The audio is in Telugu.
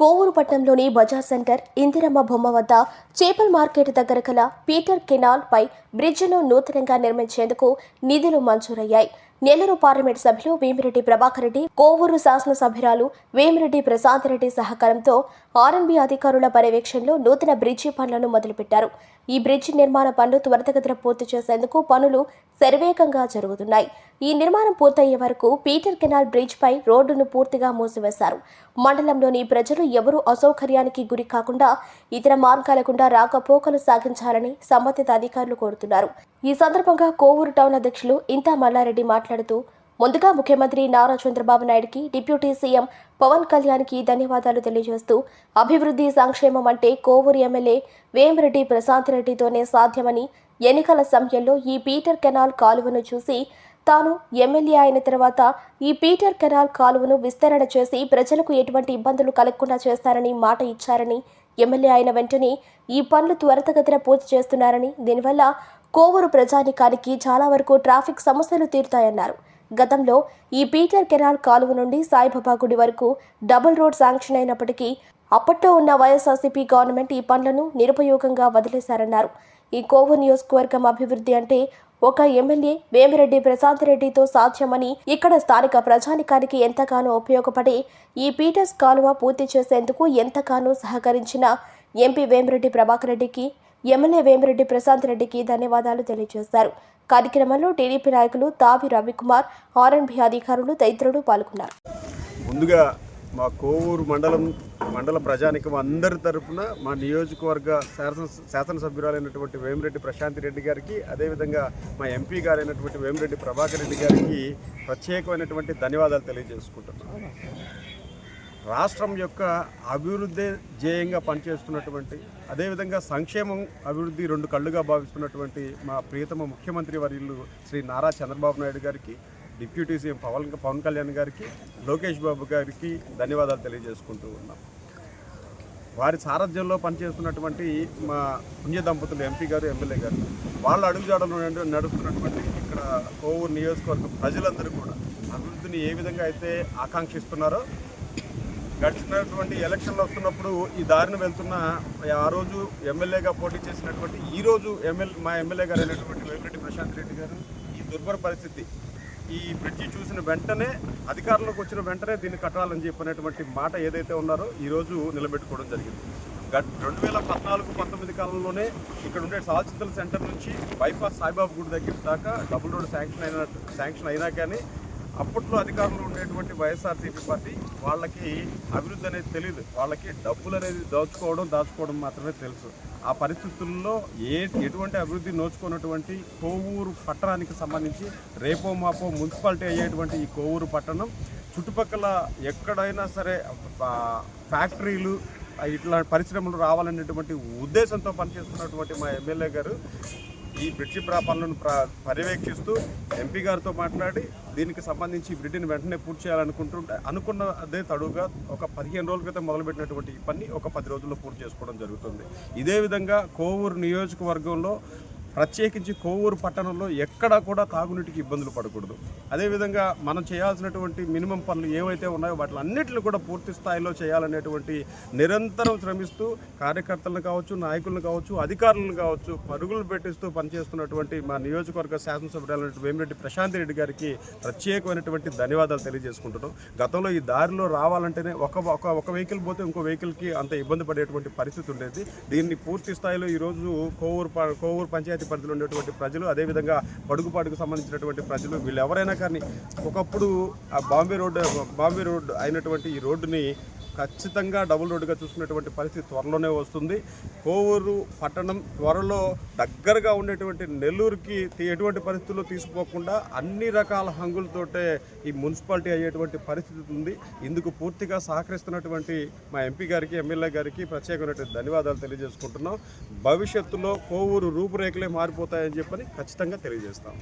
కోవూరుపట్నంలోని బజార్ సెంటర్ ఇందిరమ్మ బొమ్మ వద్ద చేపల మార్కెట్ దగ్గర కల పీటర్ కెనాల్ పై బ్రిడ్జిను నూతనంగా నిర్మించేందుకు నిధులు మంజూరయ్యాయి. నెల్లూరు పార్లమెంట్ సభ్యులు వేమిరెడ్డి ప్రభాకర్ రెడ్డి కోవూరు శాసనసభ్యురాలు వేమిరెడ్డి ప్రశాంత్ రెడ్డి సహకారంతో ఆర్ఎన్బి అధికారుల పర్యవేక్షణలో నూతన బ్రిడ్జి పనులను మొదలుపెట్టారు. ఈ బ్రిడ్జి నిర్మాణ పనులు త్వరితగతిన పూర్తి చేసేందుకు పనులు శరవేగంగా జరుగుతున్నాయి. ఈ నిర్మాణం పూర్తయ్యే వరకు పీటర్ కెనాల్ బ్రిడ్జ్ పై రోడ్డును పూర్తిగా మూసివేశారు. మండలంలోని ప్రజలు ఎవరూ అసౌకర్యానికి గురి కాకుండా ఇతర మార్గాల గుండా రాకపోకలు సాగించాలని సంబంధిత అధికారులు కోరుతున్నారు. ఈ సందర్భంగా కోవూరు టౌన్ అధ్యక్షులు ఇంతా మల్లారెడ్డి మాట్లాడుతూ ముందుగా ముఖ్యమంత్రి నారా చంద్రబాబు నాయుడుకి డిప్యూటీ సీఎం పవన్ కళ్యాణ్కి ధన్యవాదాలు తెలియజేస్తూ అభివృద్ధి సంక్షేమం అంటే కోవూరు ఎమ్మెల్యే వేమిరెడ్డి ప్రశాంత్ రెడ్డితోనే సాధ్యమని ఎన్నికల సమయంలో ఈ పీటర్ కెనాల్ కాలువను చూసి తాను ఎమ్మెల్యే అయిన తర్వాత ఈ పీటర్ కెనాల్ కాలువను విస్తరణ చేసి ప్రజలకు ఎటువంటి ఇబ్బందులు కలగకుండా చేస్తారని మాట ఇచ్చారని ఎమ్మెల్యే అయిన వెంటనే ఈ పనులు త్వరితగతిన పూర్తి చేస్తున్నారని దీనివల్ల కోవూరు ప్రజానికానికి చాలా వరకు ట్రాఫిక్ సమస్యలు తీరుతాయన్నారు. గతంలో ఈ పీటర్ కెనాల్ కాలువ నుండి సాయిబాబా గుడి వరకు డబుల్ రోడ్ శాంక్షన్ అయినప్పటికీ అప్పట్లో ఉన్న వైఎస్ఆర్సీపీ గవర్నమెంట్ ఈ పనులను నిరుపయోగంగా వదిలేశారన్నారు. ఈ కోవూరు నియోజకవర్గం అభివృద్ధి అంటే ఒక ఎమ్మెల్యే వేమిరెడ్డి ప్రశాంత్ రెడ్డితో సాధ్యమని ఇక్కడ స్థానిక ప్రజానికానికి ఎంతగానో ఉపయోగపడే ఈ పీటర్స్ కాలువ పూర్తి చేసేందుకు ఎంతగానో సహకరించిన ఎంపీ వేమిరెడ్డి ప్రభాకర్ రెడ్డికి ఎమ్మెల్యే వేమిరెడ్డి ప్రశాంత్ రెడ్డికి ధన్యవాదాలు తెలియజేశారు. కార్యక్రమంలో టీడీపీ నాయకులు తావి రవికుమార్ ఆర్ఎన్బి అధికారులు తదితరులు పాల్గొన్నారు. ముందుగా మా కోవూరు మండలం మండల ప్రజానికం అందరి తరపున మా నియోజకవర్గ శాసన శాసనసభ్యురాలైనటువంటి వేమిరెడ్డి ప్రశాంతి రెడ్డి గారికి అదేవిధంగా మా ఎంపీ గారైనటువంటి వేమిరెడ్డి ప్రభాకర్ రెడ్డి గారికి ప్రత్యేకమైనటువంటి ధన్యవాదాలు తెలియజేసుకుంటున్నాను రాష్ట్రం యొక్క అభివృద్ధి ధ్యేయంగా పనిచేస్తున్నటువంటి అదేవిధంగా సంక్షేమం అభివృద్ధి రెండు కళ్ళుగా భావిస్తున్నటువంటి మా ప్రియతమ ముఖ్యమంత్రి వర్యులు శ్రీ నారా చంద్రబాబు నాయుడు గారికి డిప్యూటీ సీఎం పవన్ పవన్ కళ్యాణ్ గారికి లోకేష్ బాబు గారికి ధన్యవాదాలు తెలియజేసుకుంటూ ఉన్నాం. వారి సారథ్యంలో పనిచేస్తున్నటువంటి మా పుణ్య దంపతులు ఎంపీ గారు ఎమ్మెల్యే గారు వాళ్ళ అడుగుజాడలో నడు- నడుస్తున్నటువంటి ఇక్కడ కోవూరు నియోజకవర్గం ప్రజలందరూ కూడా అభివృద్ధిని ఏ విధంగా అయితే ఆకాంక్షిస్తున్నారో గడిచినటువంటి ఎలక్షన్లు వస్తున్నప్పుడు ఈ దారిని వెళ్తున్న ఆ రోజు ఎమ్మెల్యేగా పోటీ చేసినటువంటి ఈ రోజు ఎమ్మెల్యే మా ఎమ్మెల్యే గారు అయినటువంటి వేమిరెడ్డి ప్రశాంత్ రెడ్డి గారు ఈ దుర్భర పరిస్థితి ఈ బ్రిడ్జి చూసిన వెంటనే అధికారంలోకి వచ్చిన వెంటనే దీన్ని కట్టాలని చెప్పినటువంటి మాట ఏదైతే ఉన్నారో ఈరోజు నిలబెట్టుకోవడం జరిగింది. గట్ రెండు వేల పద్నాలుగు పంతొమ్మిది కాలంలోనే ఇక్కడ ఉండే సాల్చితల సెంటర్ నుంచి బైపాస్ సాయిబాబా గుడి దగ్గర దాకా డబుల్ రోడ్ శాంక్షన్ అయిన శాంక్షన్ అయినా కానీ అప్పట్లో అధికారంలో ఉండేటువంటి వైఎస్ఆర్సీపీ పార్టీ వాళ్ళకి అభివృద్ధి అనేది తెలియదు వాళ్ళకి డబ్బులు అనేది దోచుకోవడం దాచుకోవడం మాత్రమే తెలుసు. ఆ పరిస్థితుల్లో ఏ ఎటువంటి అభివృద్ధి నోచుకున్నటువంటి కోవూరు పట్టణానికి సంబంధించి రేపో మాపో మున్సిపాలిటీ అయ్యేటువంటి ఈ కోవూరు పట్టణం చుట్టుపక్కల ఎక్కడైనా సరే ఫ్యాక్టరీలు ఇట్లా పరిశ్రమలు రావాలనేటువంటి ఉద్దేశంతో పనిచేస్తున్నటువంటి మా ఎమ్మెల్యే గారు ఈ బ్రిడ్జి ప్రాపాలను పర్యవేక్షిస్తూ ఎంపీ గారితో మాట్లాడి దీనికి సంబంధించి ఈ బ్రిడ్జిని వెంటనే పూర్తి చేయాలనుకుంటుంటే అనుకున్న అదే తడుగా ఒక పదిహేను రోజుల క్రితం మొదలుపెట్టినటువంటి ఈ పని ఒక పది రోజుల్లో పూర్తి చేసుకోవడం జరుగుతుంది. ఇదే విధంగా కోవూరు నియోజకవర్గంలో ప్రత్యేకించి కోవూరు పట్టణంలో ఎక్కడా కూడా తాగునీటికి ఇబ్బందులు పడకూడదు. అదేవిధంగా మనం చేయాల్సినటువంటి మినిమం పనులు ఏవైతే ఉన్నాయో వాటి అన్నింటిని కూడా పూర్తి స్థాయిలో చేయాలనేటువంటి నిరంతరం శ్రమిస్తూ కార్యకర్తలను కావచ్చు నాయకులను కావచ్చు అధికారులను కావచ్చు పరుగులు పెట్టిస్తూ పనిచేస్తున్నటువంటి మా నియోజకవర్గ శాసనసభ్యులైనటువంటి వేమిరెడ్డి ప్రశాంత్ రెడ్డి గారికి ప్రత్యేకమైనటువంటి ధన్యవాదాలు తెలియజేసుకుంటున్నాం. గతంలో ఈ దారిలో రావాలంటేనే ఒక ఒక ఒక వెహికల్ పోతే ఇంకో వెహికల్కి అంత ఇబ్బంది పడేటువంటి పరిస్థితి ఉండేది. దీన్ని పూర్తి స్థాయిలో ఈరోజు కోవూరు కోవూరు పంచాయతీ పరిధిలో ఉండేటువంటి ప్రజలు అదేవిధంగా పడుగుపాటుకు సంబంధించినటువంటి ప్రజలు వీళ్ళు ఎవరైనా కానీ ఒకప్పుడు ఆ బాంబే రోడ్డు బాంబే రోడ్డు అయినటువంటి ఈ రోడ్డుని ఖచ్చితంగా డబుల్ రోడ్డుగా చూసుకునేటువంటి పరిస్థితి త్వరలోనే వస్తుంది. కోవూరు పట్టణం త్వరలో దగ్గరగా ఉండేటువంటి నెల్లూరుకి ఎటువంటి పరిస్థితుల్లో తీసుకోకుండా అన్ని రకాల హంగులతోటే ఈ మున్సిపాలిటీ అయ్యేటువంటి పరిస్థితి ఉంది. ఇందుకు పూర్తిగా సహకరిస్తున్నటువంటి మా ఎంపీ గారికి ఎమ్మెల్యే గారికి ప్రత్యేకమైనటువంటి ధన్యవాదాలు తెలియజేసుకుంటున్నాం. భవిష్యత్తులో కోవూరు రూపురేఖలే మారిపోతాయని చెప్పని ఖచ్చితంగా తెలియజేస్తాం.